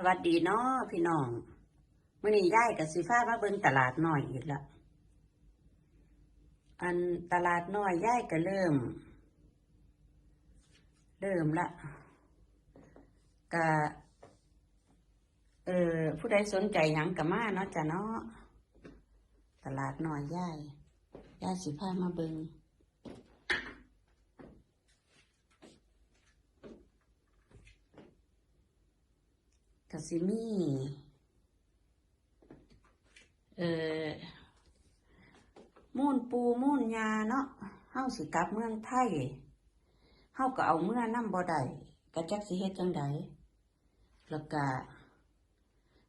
สวัสดีเนาะพี่น้องมื่อนี้ย้ายกับสีฟ้ามาเบิ่งตลาดน้อยอีกละอันตลาดน้อยย้ายก็เริ่ม เริ่มละกะเออผู้ใดสนใจหยังก็มาเนาะจ้ะเนาะตลาดน้อยย้ายย้ายสีฟ้ามาเบิ่ง กะสิมีเอ่อมูนปูมูนยาเนาะเฮาสิกลับเมืองไทยเฮาก็เอาเมื่อนำบ่ได้ก็จักสิเฮ็ดจังใดแล้วก็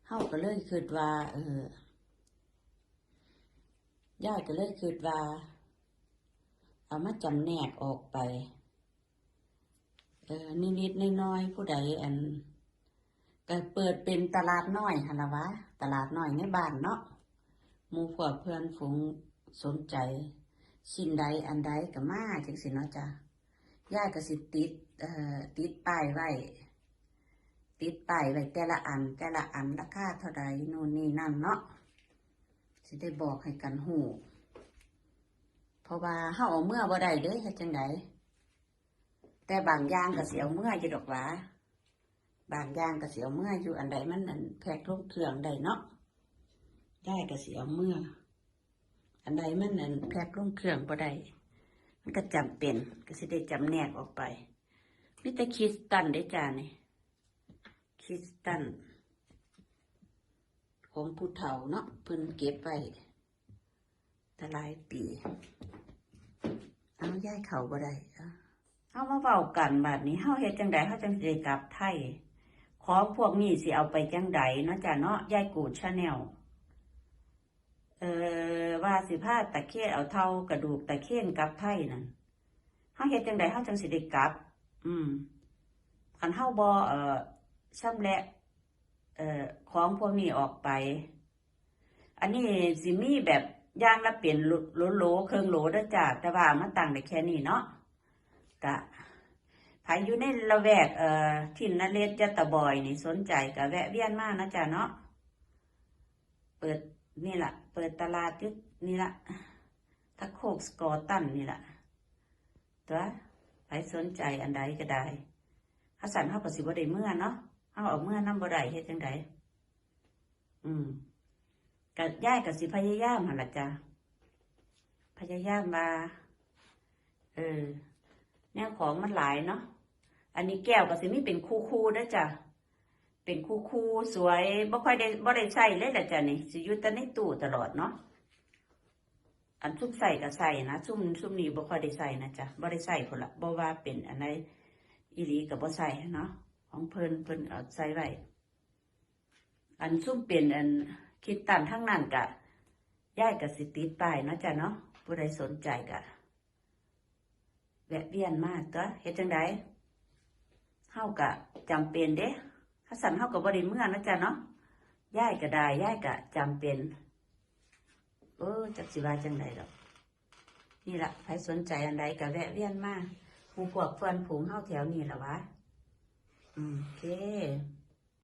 เฮาก็เลยคิดว่า เออย่ายก็เลยคิดว่า เอามาจำแนกออกไป เออนิดๆน้อยๆผู้ใดอัน ก็เปิดเป็นตลาดน้อยหั่นล่ะวะ ตลาดน้อยในบ้านเนาะมู่พวกเพื่อนฝูงสนใจสิ่งใดอันใดก็มาจังสิเนาะจ้ะย่ายก็สิติดเอ่อติดป้ายไว้ ติดป้ายไว้แต่ละอัน แต่ละอันราคาเท่าใดนู่นนี่นั่นเนาะสิได้บอกให้กันหูเพราะว่าเฮาเอาเมื่อบ่ได้เด้เฮ็ดจังไดแต่บางอย่างก็สิเอาเมื่ออยู่ดอกหว่า บางอย่างก็เสิเอาเมื่ออยู่อันใดมันอันแพกลงเครื่องได้เนาะได้ก็เสิเอาเมื่อ อันใดมันนั่นแพ็กลงเครื่องบ่ได้มันก็จำเป็นก็สิได้จำแนกออกไปมีแต่คริสตันได้จ้านี่คริสตัน ของผู้เฒ่าเนาะเพิ่นเก็บไว้แต่หลายปีเอาย้ายเขาบ่ได้เอาเอามาเว้ากันบัดนี้เฮาเฮ็ดจังไดเฮาจังสิได้กลับไทย ของพวกนี้สิเอาไปจังใดเนาะจ้ะเนาะยายกูดชาแนลเออว่าสิพาตะเคียนเอาเท่ากระดูกตะเคียนกับไทยนั่นเฮาเฮ็ดจังไดเฮาจังสิได้กลับ อืมคันเฮาบ่เอ่อชำแหละเอ่อของพวกนี้ออกไป อันนี้สิมีแบบย่างละเปลี่ยนโลโลเครื่องโลด้จ้าแต่ว่ามาตั้งได้แค่นี้เนาะกะ ใครอยู่ในละแวกเอ่อทินนเรศยะตะบอยนี่สนใจก็แวะเวียนมากนะจ้าเนาะเปิดนี่แหละเปิดตลาดยุดนี่ละตะโคกสกอตันนี่แหละตัวใครสนใจอันใดก็ได้ถ้าสั่นเขาก็สิบ่ได้เมื่อเนาะเขาเอาเมื่อน้ำบ่ได้เฮ็ดจังไดอืมก็ย่ายก็สิพยายามหันละจ้ะพยายามมาเออแนวของมันหลายเนาะ อันนี้แก้วก็สิมีเป็นคู่ๆเด้อจ้ะเป็นคู่คู่สวยบ่ค่อยได้บ่ได้ใส่เลยละจ้ะนี่สิอยู่แต่ในตู้ตลอดเนาะอันซุ่มใส่ก็ใส่นะซุ่มซุ่มนี้บ่ค่อยได้ใส่นะจ๊ะบ่ได้ใส่พุ่นละบ่ว่าเป็นอันไหนอีหลีก็บ่ใส่เนาะของเพิ่นเพิ่นเอาใส่ไว้อันซุ่มเป็นอันคิดตันทั้งนั้นก็ย้ายก็สิติดป้ายเนาะจ้ะเนาะผู้ใดสนใจก็แวะเวียนมาตัวเฮ็ดจังได เฮากะจำเป็นเด้ถ้าสันเฮากับบริเมื่อนะจ๊ะเนาะย่ายก็ได้ย่ายกะจำเป็น เออจักสิว่าจังไดดอก นี่ละใครสนใจอันใดก็แวะเวียนมาผู้พวกเพื่อนผูงเฮาแถวนี้ละวะ อืมโอเค